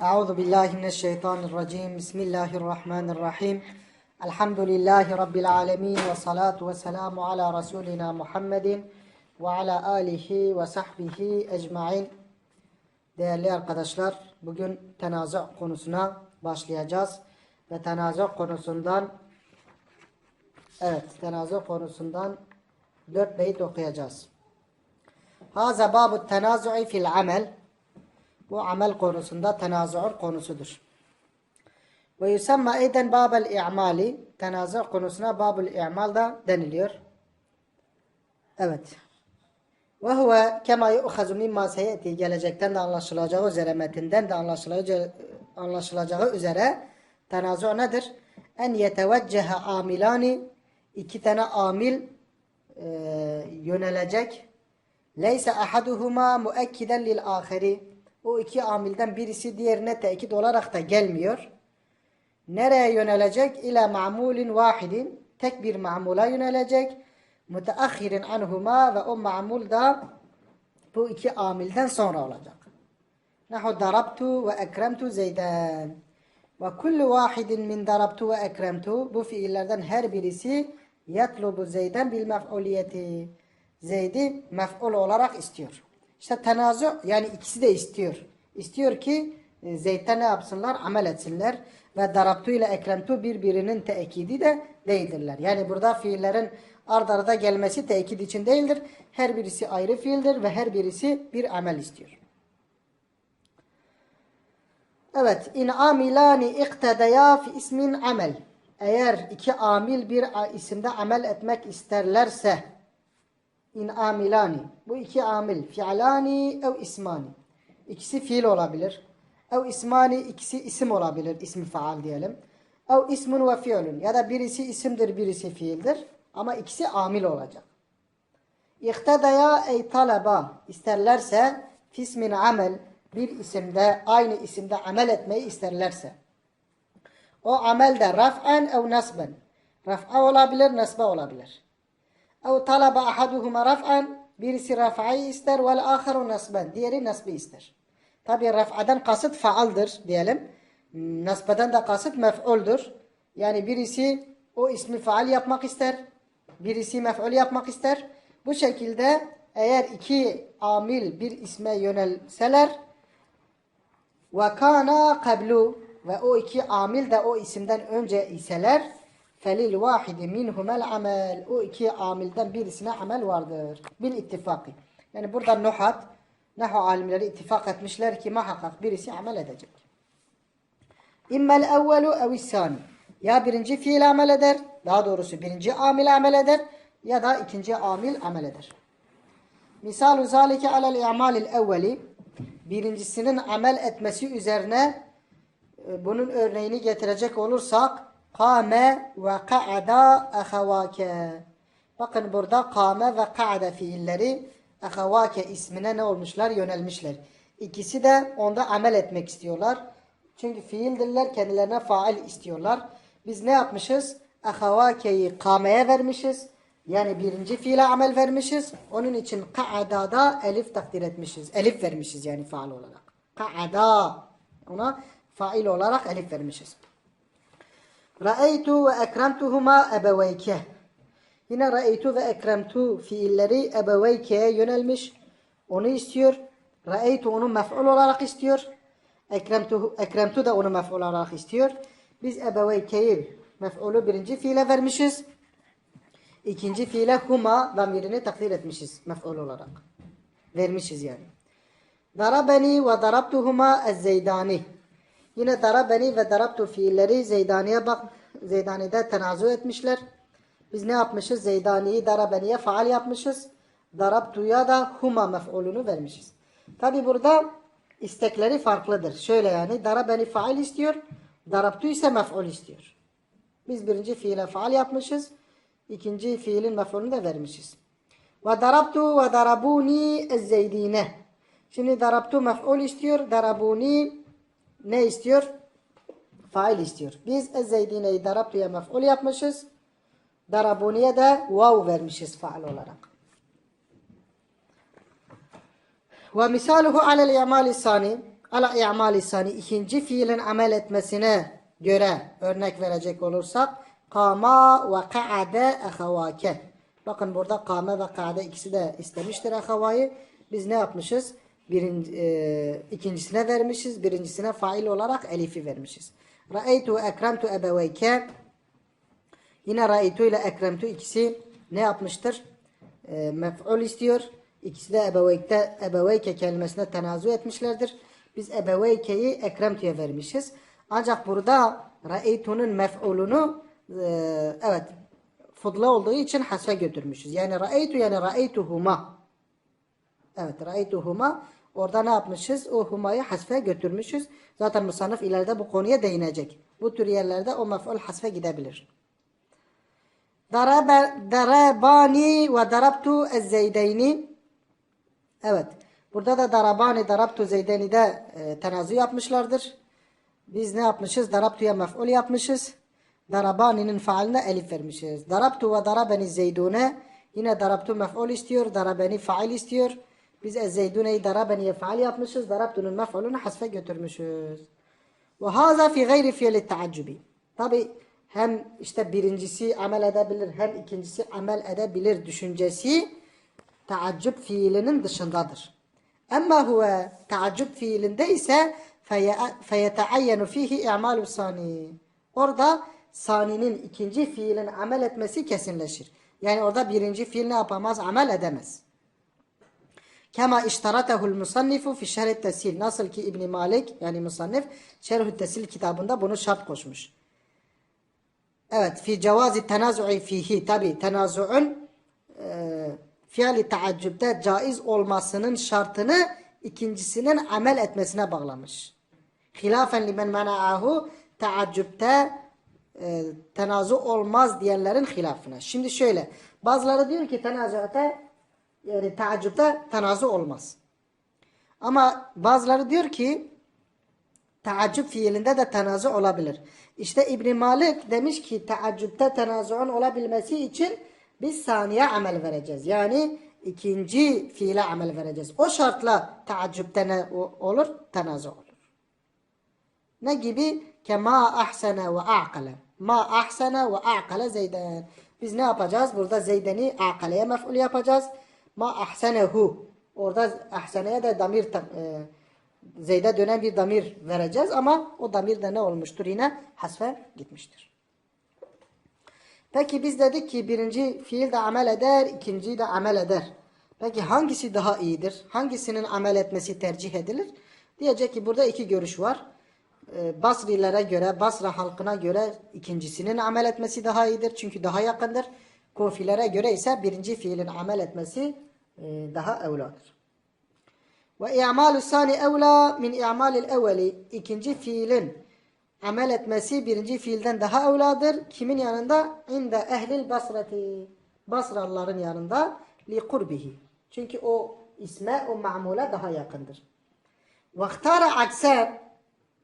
Euzu billahi mineşşeytanirracim. Bismillahirrahmanirrahim. Elhamdülillahi rabbil alamin ve salatu ve selamu ala rasulina Muhammedin ve ala alihi ve sahbihi ecmaîn. Değerli arkadaşlar, bugün tenaza konusuna başlayacağız ve tenaza konusundan evet, tenaza konusundan dört beyt okuyacağız. Haza babu tenazu'i fil amel. Bu amel konusunda tenazu'ur konusudur. Ve yusamma eyden babel i'mali. Tenazu konusuna babul i'mal da deniliyor. Evet. Ve huve kema yu'khazu mimma seyeti gelecekten de anlaşılacağı üzere metinden de anlaşılacağı, anlaşılacağı üzere tenazu nedir? En yeteveccehe amilani iki tane amil e, yönelecek. Leyse ahaduhuma muekkiden lil ahiri. O iki amilden birisi diğerine tekit olarak da gelmiyor. Nereye yönelecek? İle ma'mulin vahidin. Tek bir ma'mula yönelecek. Müteahhirin anhuma ve o ma'mul da bu iki amilden sonra olacak. Nahu darabtu ve ekremtu zeyden. Ve kullu vahidin min darabtu ve ekremtu. Bu fiillerden her birisi yatlubu zeyden bil mef'uliyeti. Zeyd'i mef'ul olarak istiyor. İşte tenazu yani ikisi de istiyor. İstiyor ki e, Zeyd'de ne yapsınlar? Amel etsinler. Ve darabtu ile ekremtu birbirinin tekidi de değildirler. Yani burada fiillerin ard arda gelmesi tekid için değildir. Her birisi ayrı fiildir ve her birisi bir amel istiyor. Evet. İn amilani iktedeya fi ismin amel. Eğer iki amil bir isimde amel etmek isterlerse in amilani. Bu iki amil. Fi'lani ev ismani. İkisi fiil olabilir. Ev ismani ikisi isim olabilir. İsmi faal diyelim. Ev ismun ve fiilun. Ya da birisi isimdir birisi fiildir. Ama ikisi amil olacak. İhtedaya ey talaba. isterlerse fismin amel bir isimde aynı isimde amel etmeyi isterlerse. O amel de raf'en ev nasben. Raf'a olabilir, nasba olabilir. Ev talaba ahaduhuma raf'an birisi raf'ayı ister vel aharu nasben. Diğeri nasbi ister. Tabi raf'adan kasıt faaldır diyelim. Nasbeden de kasıt mef'uldür. Yani birisi o ismi faal yapmak ister. Birisi mef'ul yapmak ister. Bu şekilde eğer iki amil bir isme yönelseler ve kana kablu ve o iki amil de o isimden önce iseler felil vahidi minhumel amel o iki amilden birisine amel vardır. Bil ittifakı. Yani burada nuhat nahu alimleri ittifak etmişler ki muhakkak birisi amel edecek. İmmel evvelu evisani. Ya birinci fiil amel eder. Daha doğrusu birinci amil amel eder. Ya da ikinci amil amel eder. Misal zalike alel i'malil evveli. Birincisinin amel etmesi üzerine bunun örneğini getirecek olursak kâme ve ka'ada ahavâke. Bakın burada kâme ve ka'ada fiilleri ahavâke ismine ne olmuşlar? Yönelmişler. İkisi de onda amel etmek istiyorlar. Çünkü fiildirler kendilerine faal istiyorlar. Biz ne yapmışız? Ahavâke'yi kâmeye vermişiz. Yani birinci fiile amel vermişiz. Onun için ka'ada'da elif takdir etmişiz. Elif vermişiz yani faal olarak. Ka'ada. Ona fail olarak elif vermişiz. Ra'eytu ve ekremtuhuma ebeveyke. Yine ra'eytu ve ekremtu fiilleri ebeveyke'ye yönelmiş. Onu istiyor. Ra'eytu onu mef'ul olarak istiyor. Ekremtu, ekremtu da onu mef'ul olarak istiyor. Biz ebeveyke'yi mef'ulu birinci fiile vermişiz. İkinci fiile huma damirini takdir etmişiz mef'ul olarak. Vermişiz yani. Darabeni ve darabtuhuma ez-zeydani. Yine darabeni ve darabtu fiilleri Zeydani'ye bak Zeydani'de tenazu etmişler. Biz ne yapmışız? Zeydani'yi darabeni'ye faal yapmışız. Darabtu'ya da huma mef'ulunu vermişiz. Tabi burada istekleri farklıdır. Şöyle yani darabeni faal istiyor. Darabtu ise mef'ul istiyor. Biz birinci fiile faal yapmışız. İkinci fiilin mef'ulunu da vermişiz. Ve darabtu ve darabuni ez-zeydine. Şimdi darabtu mef'ul istiyor. Darabuni ne istiyor? Fail istiyor. Biz ez-zeydineyi darabtuya mef'ul yapmışız. Darabuniye de vav vermişiz faal olarak. Ve misaluhu alel i'mali sani ala i'mali sani ikinci fiilin amel etmesine göre örnek verecek olursak kama ve ka'ade ahavake. Bakın burada kame ve ka'de ikisi de istemiştir ahavayı. Biz ne yapmışız? Birinci, e, ikincisine vermişiz. Birincisine fail olarak elifi vermişiz. Ra'eytu ekremtu ebeveyke. Yine ra'eytu ile ekremtu ikisi ne yapmıştır? E, mef'ul istiyor. İkisi de ebeveyke, ebeveyke kelimesine tenazu etmişlerdir. Biz ebeveykeyi ekremtu'ya vermişiz. Ancak burada ra'eytu'nun mef'ulunu e, evet fudla olduğu için hasfe götürmüşüz. Yani ra'eytu yani ra'eytuhuma. Evet ra'eytuhuma. Orada ne yapmışız? O humayı hasfe götürmüşüz. Zaten musannif ileride bu konuya değinecek. Bu tür yerlerde o mef'ul hasfe gidebilir. Darabani ve darabtu ezzeydeyni. Evet. Burada da darabani, darabtu zeydeni de e, tenazu yapmışlardır. Biz ne yapmışız? Darabtu'ya mef'ul yapmışız. Darabani'nin faaline elif vermişiz. Darabtu ve darabeni zeydune. Yine darabtu mef'ul istiyor. Darabeni fail istiyor. Biz ezzeyduneyi darabeniye faal yapmışız. Darabtu'nun mef'ulunu hasfe götürmüşüz. Ve haza fi gayri fiili taaccubi. Tabi hem işte birincisi amel edebilir hem ikincisi amel edebilir düşüncesi taaccüp fiilinin dışındadır. Ama huve taaccüp fiilinde ise feyeteayyenu fihi i'malu sani. Orada saninin ikinci fiilin amel etmesi kesinleşir. Yani orada birinci fiil ne yapamaz? Amel edemez. Kema iştaratehul musannifu fi şerh tesil. Nasıl ki İbn Malik yani musannif şerh tesil kitabında bunu şart koşmuş. Evet fi cevazi tenazu'i fihi tabi tenazu'un e, fiili taaccüpte caiz olmasının şartını ikincisinin amel etmesine bağlamış. Hilafen limen mena'ahu taaccüpte e, tenazu olmaz diyenlerin hilafına. Şimdi şöyle bazıları diyor ki tenazu'ta yani taaccüpte tenazu olmaz. Ama bazıları diyor ki taaccüp fiilinde de tenazu olabilir. İşte İbn Malik demiş ki taaccüpte tenazuun olabilmesi için biz saniye amel vereceğiz. Yani ikinci fiile amel vereceğiz. O şartla taaccüpte ne olur? Tenazu olur. Ne gibi? Kema ahsene ve a'kale. Ma ahsene ve a'kale zeyden. Biz ne yapacağız? Burada zeydeni a'kaleye mef'ul yapacağız. Ma ahsenehu. Orada ahseneye de damir e, Zeyd'e dönen bir damir vereceğiz ama o damir de ne olmuştur? Yine hasfe gitmiştir. Peki biz dedik ki birinci fiil de amel eder, ikinci de amel eder. Peki hangisi daha iyidir? Hangisinin amel etmesi tercih edilir? Diyecek ki burada iki görüş var. Ee, Basrilere göre, Basra halkına göre ikincisinin amel etmesi daha iyidir. Çünkü daha yakındır. Kufilere göre ise birinci fiilin amel etmesi e, daha evladır. Ve i'malu sani evla min i'malil evveli. İkinci fiilin amel etmesi birinci fiilden daha evladır. Kimin yanında? İnde ehlil basrati. Basralıların yanında li kurbihi. Çünkü o isme, o ma'mule daha yakındır. Vaktara akser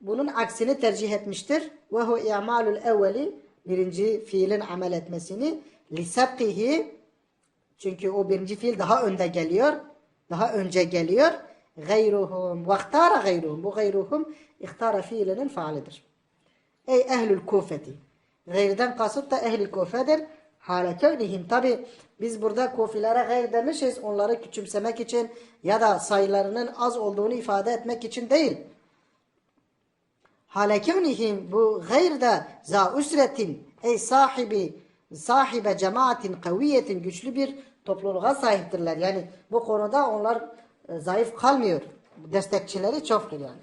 bunun aksini tercih etmiştir. Ve hu i'malul evveli birinci fiilin amel etmesini li sabkihi çünkü o birinci fiil daha önde geliyor. Daha önce geliyor. Gayruhum. Vaktara gayruhum. Bu gayruhum ihtara fiilinin faalidir. Ey ehlül kufeti. Gayrden kasıt da ehl-i kufedir. Hale kevnihim. Tabi biz burada kufilere gayr demişiz. Onları küçümsemek için ya da sayılarının az olduğunu ifade etmek için değil. Hale bu gayr za usretin ey sahibi sahibe cemaatin kaviyetin güçlü bir topluluğa sahiptirler. Yani bu konuda onlar e, zayıf kalmıyor. Destekçileri çoktur yani.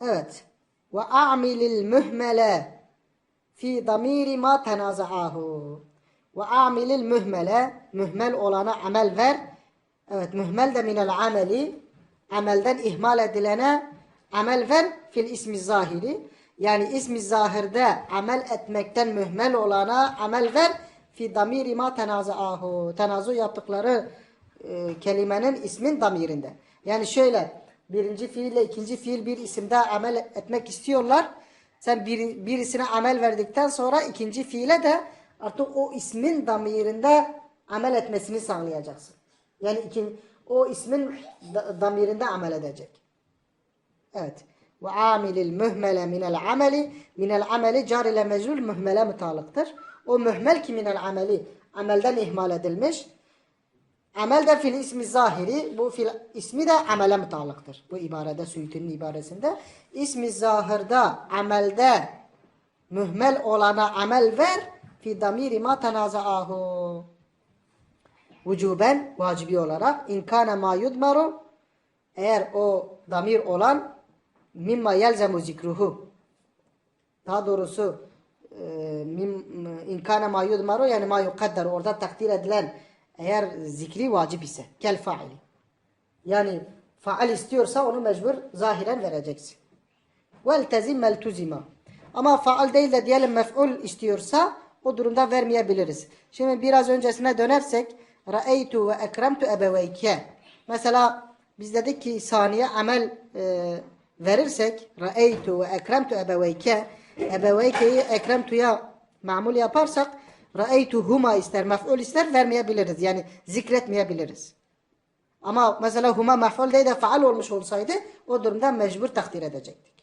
Evet. Ve a'milil mühmele fi damiri ma tenaza'ahu. Ve a'milil mühmele mühmel olana amel ver. Evet mühmel de minel ameli amelden ihmal edilene amel ver fil ismi zahiri. Yani ismi zahirde amel etmekten mühmel olana amel ver fi damiri ma tenazaahu. Tenazu yaptıkları e, kelimenin ismin damirinde. Yani şöyle birinci fiille ikinci fiil bir isimde amel etmek istiyorlar. Sen bir, birisine amel verdikten sonra ikinci fiile de artık o ismin damirinde amel etmesini sağlayacaksın. Yani ikin, o ismin da- damirinde amel edecek. Evet. Ve amilil mühmele minel ameli minel ameli car ile mecrur mühmele mutalıktır. O mühmel ki minel ameli amelden ihmal edilmiş. Amel de fil ismi zahiri. Bu fil ismi de amele mutalıktır. Bu ibarede Suyuti'nin ibaresinde. İsmi zahırda amelde mühmel olana amel ver fi damiri ma tenazaahu. Vücuben vacibi olarak inkâne ma yudmaru eğer o damir olan mimma yelzemu zikruhu daha doğrusu e, mim, inkâne ma yudmaru yani ma yukadder orada takdir edilen eğer zikri vacip ise kel faili yani faal istiyorsa onu mecbur zahiren vereceksin. Vel tezim tuzima. Ama faal değil de diyelim mef'ul istiyorsa o durumda vermeyebiliriz. Şimdi biraz öncesine dönersek Ra'eytu ve ekremtu ebeveyke. Mesela biz dedik ki saniye amel e, verirsek Ra'eytu ve ekremtu ebeveyke ebeveykeyi ekremtuya mamul yaparsak Ra'eytu huma ister mef'ul ister vermeyebiliriz. Yani zikretmeyebiliriz. Ama mesela huma mef'ul değil de faal olmuş olsaydı o durumda mecbur takdir edecektik.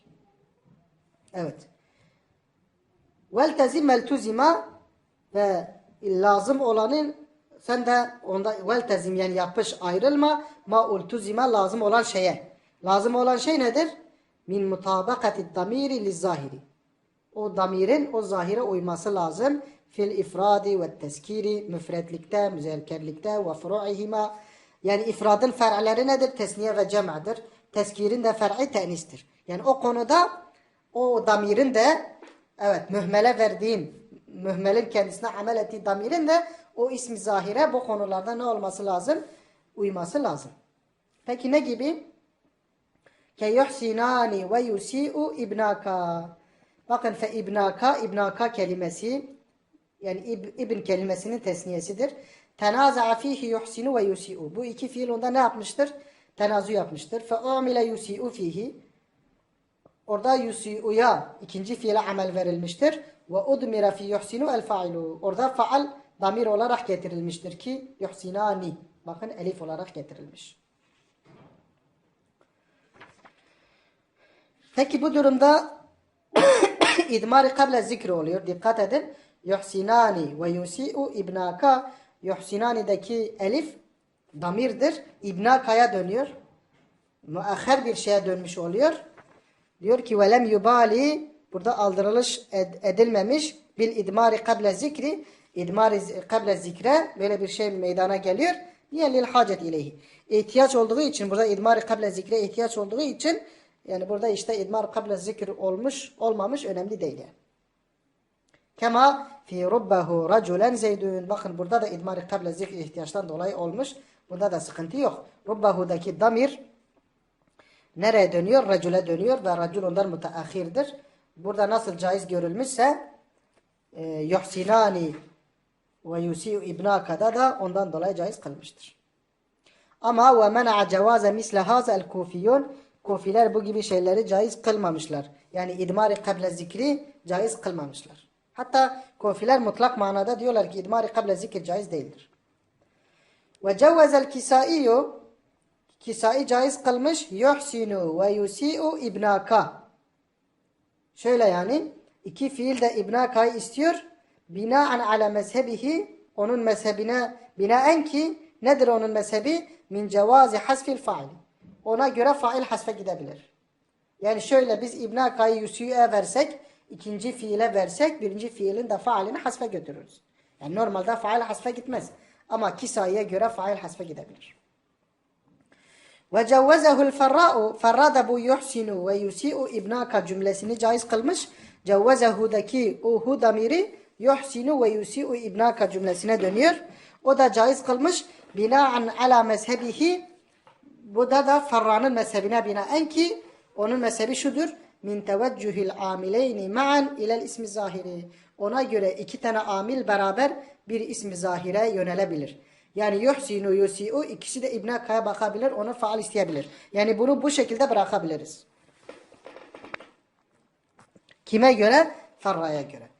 Evet. Vel tezimel tuzima ve lazım olanın sen de onda vel tezim yani yapış ayrılma ma ul tuzima lazım olan şeye. Lazım olan şey nedir? Min mutabakati damiri li zahiri. O damirin o zahire uyması lazım. Fil ifradi ve teskiri müfretlikte, müzerkerlikte ve furu'ihima. Yani ifradın fer'leri nedir? Tesniye ve cem'dir. Teskirin de fer'i tenistir. Yani o konuda o damirin de evet mühmele verdiğin mühmelin kendisine amel ettiği damirin de o ismi zahire bu konularda ne olması lazım? Uyması lazım. Peki ne gibi? Ke yuhsinani ve yusi'u ibnaka. Bakın fe ibnaka, ibnaka kelimesi yani ib, ibn kelimesinin tesniyesidir. Tenaza'a fihi yuhsinu ve yusi'u. Bu iki fiil onda ne yapmıştır? Tenazu yapmıştır. Fe umile yusi'u fihi. Orada yusi'uya ikinci fiile amel verilmiştir. Ve udmira fi yuhsinu el failu. Orada faal damir olarak getirilmiştir ki yuhsinani. Bakın elif olarak getirilmiş. Peki bu durumda idmari kable zikri oluyor. Dikkat edin. Yuhsinani ve yusi'u ibnaka. Yuhsinani'deki elif damirdir. İbnaka'ya dönüyor. Müahher bir şeye dönmüş oluyor. Diyor ki velem yubali burada aldırılış ed edilmemiş bil idmari kable zikri idmari kable zikre böyle bir şey meydana geliyor. Niye lil hacet ileyhi. İhtiyaç olduğu için burada idmari kable zikre ihtiyaç olduğu için yani burada işte idmar kable zikir olmuş olmamış önemli değil yani. Kema fi rubbahu raculen zeydun. Bakın burada da idmari kable zikir ihtiyaçtan dolayı olmuş. Burada da sıkıntı yok. Rubbahu'daki damir nereye dönüyor? Racule dönüyor ve racul ondan müteahhirdir. Burada nasıl caiz görülmüşse e, yuhsinani ve yusi'u ibnakada da ondan dolayı caiz kılmıştır. Ama ve mena'a cevaze misle hazel kufiyun kufiler bu gibi şeyleri caiz kılmamışlar. Yani idmari kable zikri caiz kılmamışlar. Hatta kufiler mutlak manada diyorlar ki idmari kable zikir caiz değildir. Ve cevvezel kisaiyu Kisai caiz kılmış yuhsinu ve yusi'u ibnaka. Şöyle yani iki fiil de ibnakayı istiyor. Binaen ala mezhebihi onun mezhebine binaen ki nedir onun mezhebi? Min cevazi hasfil fail. Ona göre fail hasfe gidebilir. Yani şöyle biz ibnakayı yusi'ye versek ikinci fiile versek birinci fiilin de failini hasfe götürürüz. Yani normalde fail hasfe gitmez. Ama kisaiye göre fail hasfe gidebilir. Ve cevvezehu'l ferra'u ferra da bu yuhsinu ve yusi'u ibnaka cümlesini caiz kılmış. Cevvezehu'daki o hu damiri yuhsinu ve yusi'u ibnaka cümlesine dönüyor. O da caiz kılmış. Binaen ala mezhebihi bu da da ferranın mezhebine binaen ki onun mezhebi şudur. Min teveccühil amileyni ma'an ilel ismi zahiri. Ona göre iki tane amil beraber bir ismi zahire yönelebilir. Yani yuhsinu yusi'u ikisi de İbn Kaya bakabilir, onu faal isteyebilir. Yani bunu bu şekilde bırakabiliriz. Kime göre? Farra'ya göre.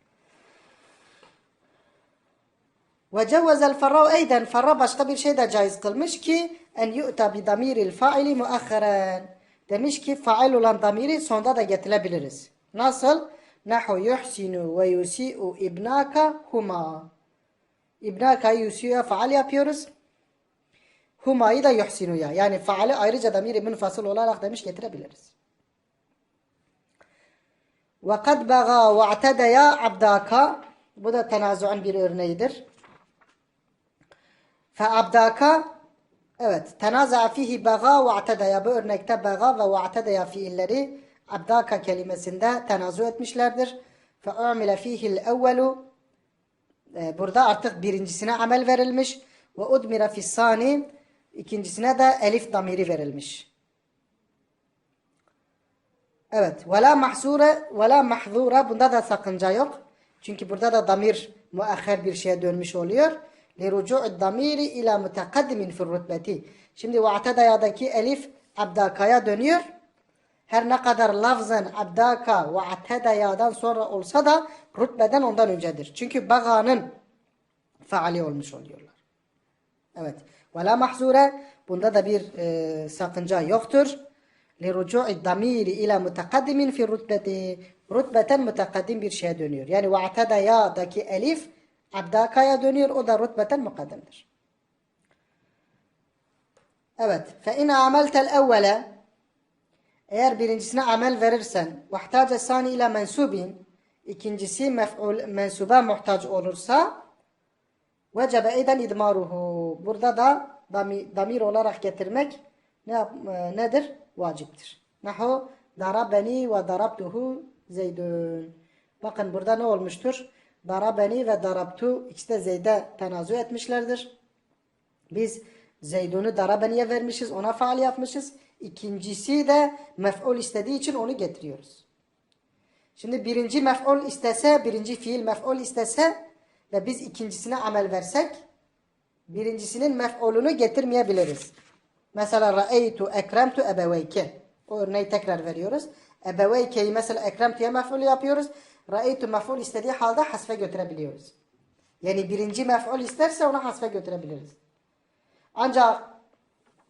Ve cevvezel ferra eyden ferra başka bir şey de caiz kılmış ki en yu'ta bi damiril faili muakharen. Demiş ki fail olan damiri sonda da getirebiliriz. Nasıl? Nahu yuhsinu ve yusi'u ibnaka huma. İbnaka'yı yusi'uya faal yapıyoruz. Huma'yı da yuhsinu'ya. Yani faali ayrıca damiri münfasıl olarak demiş getirebiliriz. Ve kad baga ve atedaya abdaka. Bu da tenazuun bir örneğidir. Fe abdaka evet tenaza fihi baga ve atedaya. Bu örnekte baga ve atedaya fiilleri abdaka kelimesinde tenazu etmişlerdir. Fe u'mile fihil evvelu burada artık birincisine amel verilmiş ve udmira fissani ikincisine de elif damiri verilmiş. Evet. Ve la mahzure ve la bunda da sakınca yok. Çünkü burada da damir muahher bir şeye dönmüş oluyor. Li rucu'u damiri ila mutakaddimin fil rutbeti. Şimdi va'tadaya'daki elif abdakaya dönüyor. Her ne kadar lafzen abdaka ve atedaya'dan sonra olsa da rütbeden ondan öncedir. Çünkü baga'nın faali olmuş oluyorlar. Evet. Ve la mahzure bunda da bir e, sakınca yoktur. لِرُجُوعِ الضَّمِيرِ ila mutakaddimin fi rütbeti. Rütbeten mutakaddim bir şeye dönüyor. Yani va'tedaya'daki elif Abdaka'ya dönüyor. O da rütbeten mukaddemdir. Evet. Fe in ameltel evvele eğer birincisine amel verirsen vahtace sani ile mensubin ikincisi mef'ul mensuba muhtaç olursa vecebe eden idmaruhu burada da damir, olarak getirmek ne yap, e, nedir? Vaciptir. Nahu darabeni ve darabtuhu zeydun. Bakın burada ne olmuştur? Darabeni ve darabtu ikisi de zeyde tenazu etmişlerdir. Biz zeydunu darabeniye vermişiz. Ona faal yapmışız. İkincisi de mef'ul istediği için onu getiriyoruz. Şimdi birinci mef'ul istese, birinci fiil mef'ul istese ve biz ikincisine amel versek birincisinin mef'ulunu getirmeyebiliriz. Mesela ra'eytu ekremtu ebeveyke. O örneği tekrar veriyoruz. Ebeveyke'yi mesela ekremtu'ya mef'ul yapıyoruz. Ra'eytu mef'ul istediği halde hasfe götürebiliyoruz. Yani birinci mef'ul isterse onu hasfe götürebiliriz. Ancak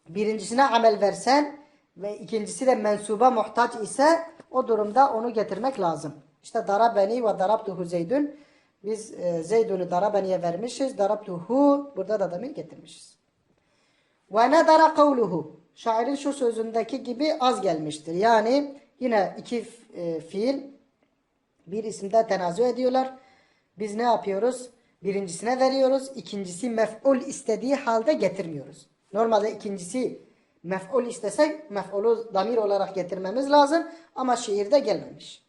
birincisine amel versen ve ikincisi de mensuba muhtaç ise o durumda onu getirmek lazım. İşte darabeni ve darabtuhu zeydun. Biz e, zeydunu darabeniye vermişiz. Darabtuhu burada da damir getirmişiz. Ve nedara kavluhu. Şairin şu sözündeki gibi az gelmiştir. Yani yine iki e, fiil bir isimde tenazu ediyorlar. Biz ne yapıyoruz? Birincisine veriyoruz. İkincisi mef'ul istediği halde getirmiyoruz. Normalde ikincisi mef'ul istesek mef'ulu damir olarak getirmemiz lazım. Ama şiirde gelmemiş.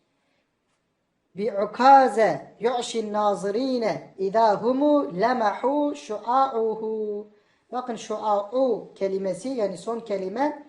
Bi'ukaze yu'şin nazirine idâ humu lemahu şua'uhu. Bakın şua'u kelimesi yani son kelime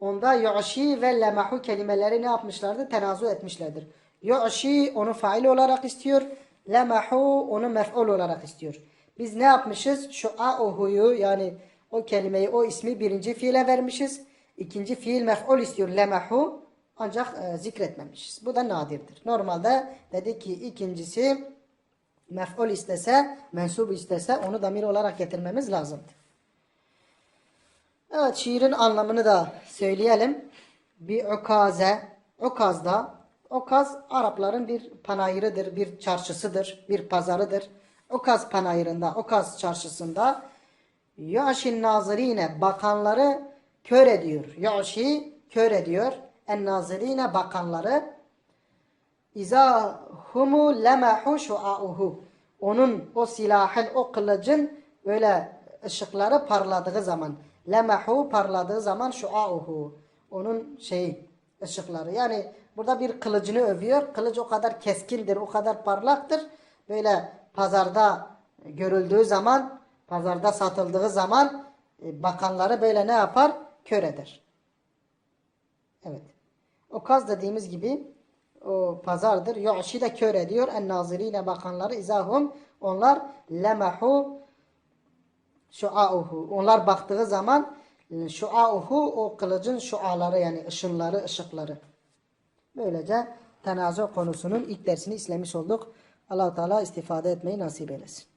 onda yu'şi ve lemahu kelimeleri ne yapmışlardı? Tenazu etmişlerdir. Yu'şi onu fail olarak istiyor. Lemahu onu mef'ul olarak istiyor. Biz ne yapmışız? Şua'uhu'yu yani o kelimeyi, o ismi birinci fiile vermişiz. İkinci fiil mef'ul istiyor. Lemahu ancak e, zikretmemişiz. Bu da nadirdir. Normalde dedi ki ikincisi mef'ul istese, mensup istese onu damir olarak getirmemiz lazımdı. Evet şiirin anlamını da söyleyelim. Bir ukaze, ukazda, ukaz Arapların bir panayırıdır, bir çarşısıdır, bir pazarıdır. Ukaz panayırında, ukaz çarşısında Yaşin nazirine bakanları kör ediyor. Yaşı kör ediyor. En nazirine bakanları İza humu lemahu şua'uhu. Onun o silahın, o kılıcın böyle ışıkları parladığı zaman. Lemahu parladığı zaman şua'uhu. Onun şeyi, ışıkları. Yani burada bir kılıcını övüyor. Kılıç o kadar keskindir, o kadar parlaktır. Böyle pazarda görüldüğü zaman, pazarda satıldığı zaman e, bakanları böyle ne yapar? Kör eder. Evet. O kaz dediğimiz gibi o pazardır. Yu'şi de kör ediyor. En nazirine bakanları izahum onlar lemahu şua'uhu. Onlar baktığı zaman şua'uhu o kılıcın şuaları yani ışınları, ışıkları. Böylece tenazu konusunun ilk dersini işlemiş olduk. allah Teala istifade etmeyi nasip eylesin.